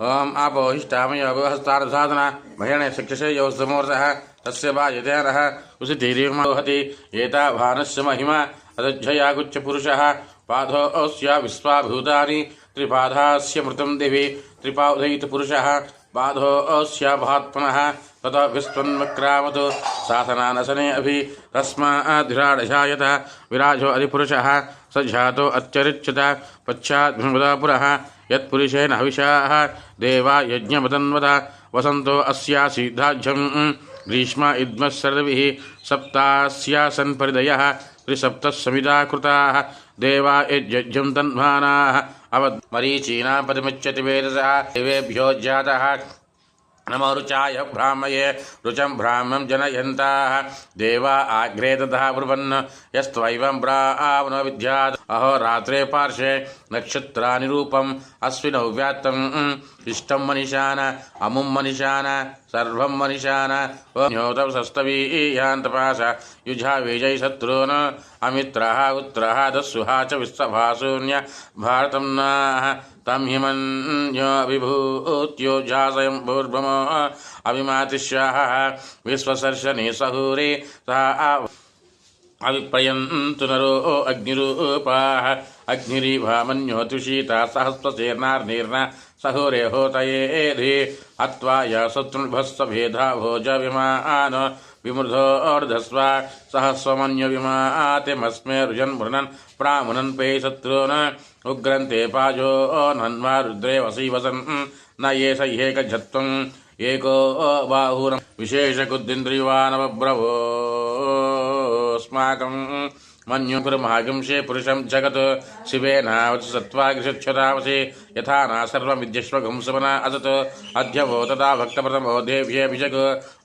ओम आपोहिष्टामय अव्यवहस्तार साधना। भयणे शिक्षसे यौ तस्य वा यतेरः उसी धीरीमोहति एता भानस्य महिमा। अदध्ययागुच्छ पुरुषः पादोऽस्या विश्वाभूतानि। त्रिपाधास्य मृतं त्रिपाधयित त्रिपावधयितपुरुषः बाधो अस्याभात्मनः तत विस्त्वन्वक्रामत्। सासनानसने अभि तस्माद्धिराढजायत। विराजो अधिपुरुषः, स झातो अत्यरिच्युत पश्चाद्भिमुदा पुरः यत्पुरुषेण देवा यज्ञमदन्वत। वसंत अस्यासीद्धाज्यं ग्रीष्म इद्मः सर्विः सप्तास्यासन् परिदयः त्रिसप्तः समिधा कृता देवा यज्ञं तन्मानाः अवद्मरीचीना पदमुच्यति वेदसः। देवेभ्यो जातः नमो रुचाय ब्राह्मये, रुचं ब्राह्मं जनयन्ताः। देवा आग्रे ततः ब्रुवन्, यस्त्वैवं ब्राह्मणो विद्यात् अहोरात्रे पार्श्वे नक्षत्राणि रूपम्, अश्विनौ व्यात्तम् इष्टं मनिशान अमुं मनिशान सर्वं मनिशान न्योतौ सस्तवीयान्तपास युझा विजयि शत्रून्। अमित्रः उत्त्रः दस्सुहा च विश्वभाशून्य भारतं नाः। तं हिमन्योऽभिभूत्यो झासयं भूर्भमो अभिमातिष्याः। विश्वसर्शने सहुरे सा अविप्रयन्तु नरो अग्निरूपाः। अग्निरीभामन्योतुषीता सहस्रसेनार्निर्न सहुरे होतयेधि। हत्वा य शत्रुभस्वभेदा भोज विमान विमृधोर्धस्व सहस्वमन्यविमातिमस्मे रुजन् मृणन् प्रामुनन् पे शत्रून् उग्रन्ते पाजो नन्वा रुद्रे वसी वसन् न ये स ह्येकझत्वम् एको बाहुरं विशेषकुद्दिन्द्रियवानवब्रवोऽस्माकम्। मन्युकुर्महागंशे पुरुषं जगत् शिवेनावच सत्त्वाग्रिषच्छतावसि यथा न सर्वमिद्यश्वगुंसमना असत् अध्यवो तदा भक्तप्रथमो देव्येऽभिषक्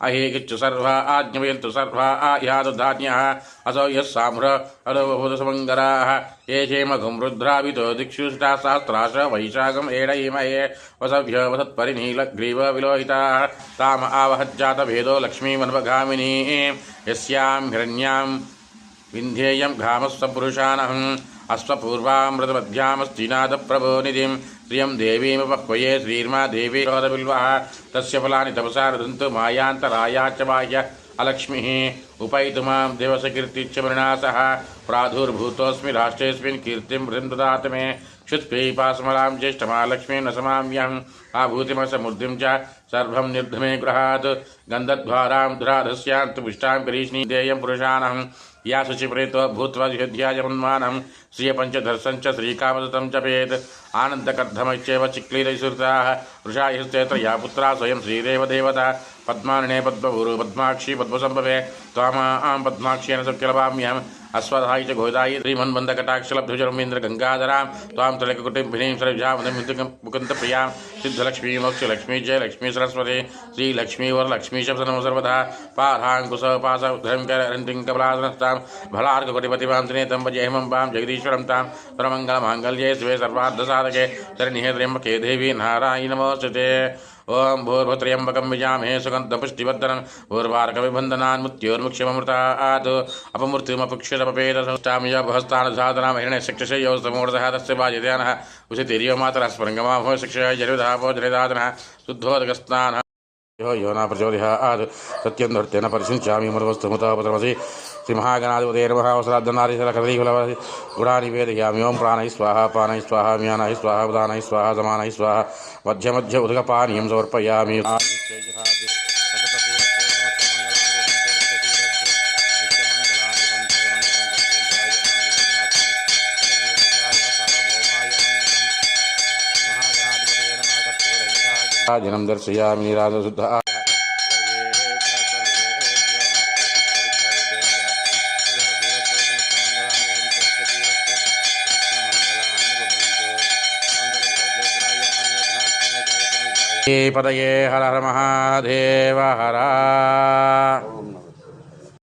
अहेकिच्चु सर्वा आज्ञवयन्तु सर्वा आयादधान्यः असौ यः साम्र अरवभूतसमङ्गराः। ये क्षेमघुं रुद्रावितो दिक्षुष्टा सहस्राश वैशाखम् एडयिमये वसभ्य वसत्परिनीलग्रीव विलोहिताः। ताम आवहज्जातभेदो लक्ष्मीमन्वगामिनी। यस्यां हिरण्यां विन्ध्येयं घामस्वपुरुषानहम् अश्वपूर्वामृतमध्यामस्तिनाथप्रभो निधिं श्रियं देवीमुपह्वये श्रीर्मा देवी रोदबिल्वः तस्य फलानि तपसा रुदन्तु मायान्तराया च बाह्य अलक्ष्मीः। उपैतु माँ दिवसकीर्तिच्च मृणासः। प्रादुर्भूतोऽस्मि राष्ट्रेऽस्मिन् कीर्तिं वृं ददात मे। क्षुत्पीपास्मलां ज्येष्ठमालक्ष्मीं न समाम्यहम्। आभूतिमसमृद्धिं च सर्वं निर्धमे गृहात्। गन्धद्वारां धुराधस्यान्तु पुष्टां करीष्णी देयं या शुचिप्रेतो भूत्वा जिह्याजमन्मानं श्रियपञ्चधर्षं च श्रीकामदतं जपेत् आनन्दकर्धमैश्चैव चिक्लीरैसुरताः। वृषायस्तेऽत्र या पुत्रा स्वयं श्रीरेव देवता। तामा पद्मगुरु पद्माक्षी पद्मसम्भवे। त्वामां पद्माक्षेण सुकिलवाम्यहम् अश्वधायि च घोदायि श्रीमन्वन्दकटाक्षलब्धुजरमीन्द्रगङ्गाधरां त्वां त्रिलककुटिम्भिनीं सरजामदमुकुन्दप्रियाँ सिद्धलक्ष्मी मोक्षलक्ष्मी जयलक्ष्मी सरस्वती श्रीलक्ष्मी वरलक्ष्मी शब्दनमो सर्वदा पाधाङ्कुशपासधरङ्करन्तिं कमलासनस्तां भलार्ककोटिपतिवांसिने तं वजेहमं वां जगदीश्वरं तां परमङ्गलमाङ्गल्ये शिवे सर्वार्धसाधके शरण्ये त्र्यम्बके देवी नारायणि नमोऽस्तुते ओम भूर्भुत्र्यम्बकं विजामहे सुगंधपुष्टिवर्धन भूर्वार्कविबन्धनान् मृत्योर्मुक्ष्यममृतात् अपमृत्युमपुक्षरमपेदसष्टामय भस्तानसाधनां हिरण्यशिक्षसे योस्तमूर्धः तस्य बाजिध्यानः उषितिर्यो मातरः स्फुरङ्गमाभो शिक्षया जनिधापो जनिदातनः शुद्धोदकस्नानः यो यो न प्रचोदयात् सत्यं धर्तेन परिशिञ्चामि मृवस्तुमुतापतमसि श्रीमहागणाधिपते नमः वस्त्रार्धनारीशलकदलीफलवसि गुणानि वेदयामि ओं प्राणैः स्वाहा पानैः स्वाहा म्यानैः स्वाहा उदानैः स्वाहा समानैः स्वाहा मध्य मध्य उदकपानीयं समर्पयामि जनं दर्शयामि निराजशुद्धः पदये हर हर महादेव हर।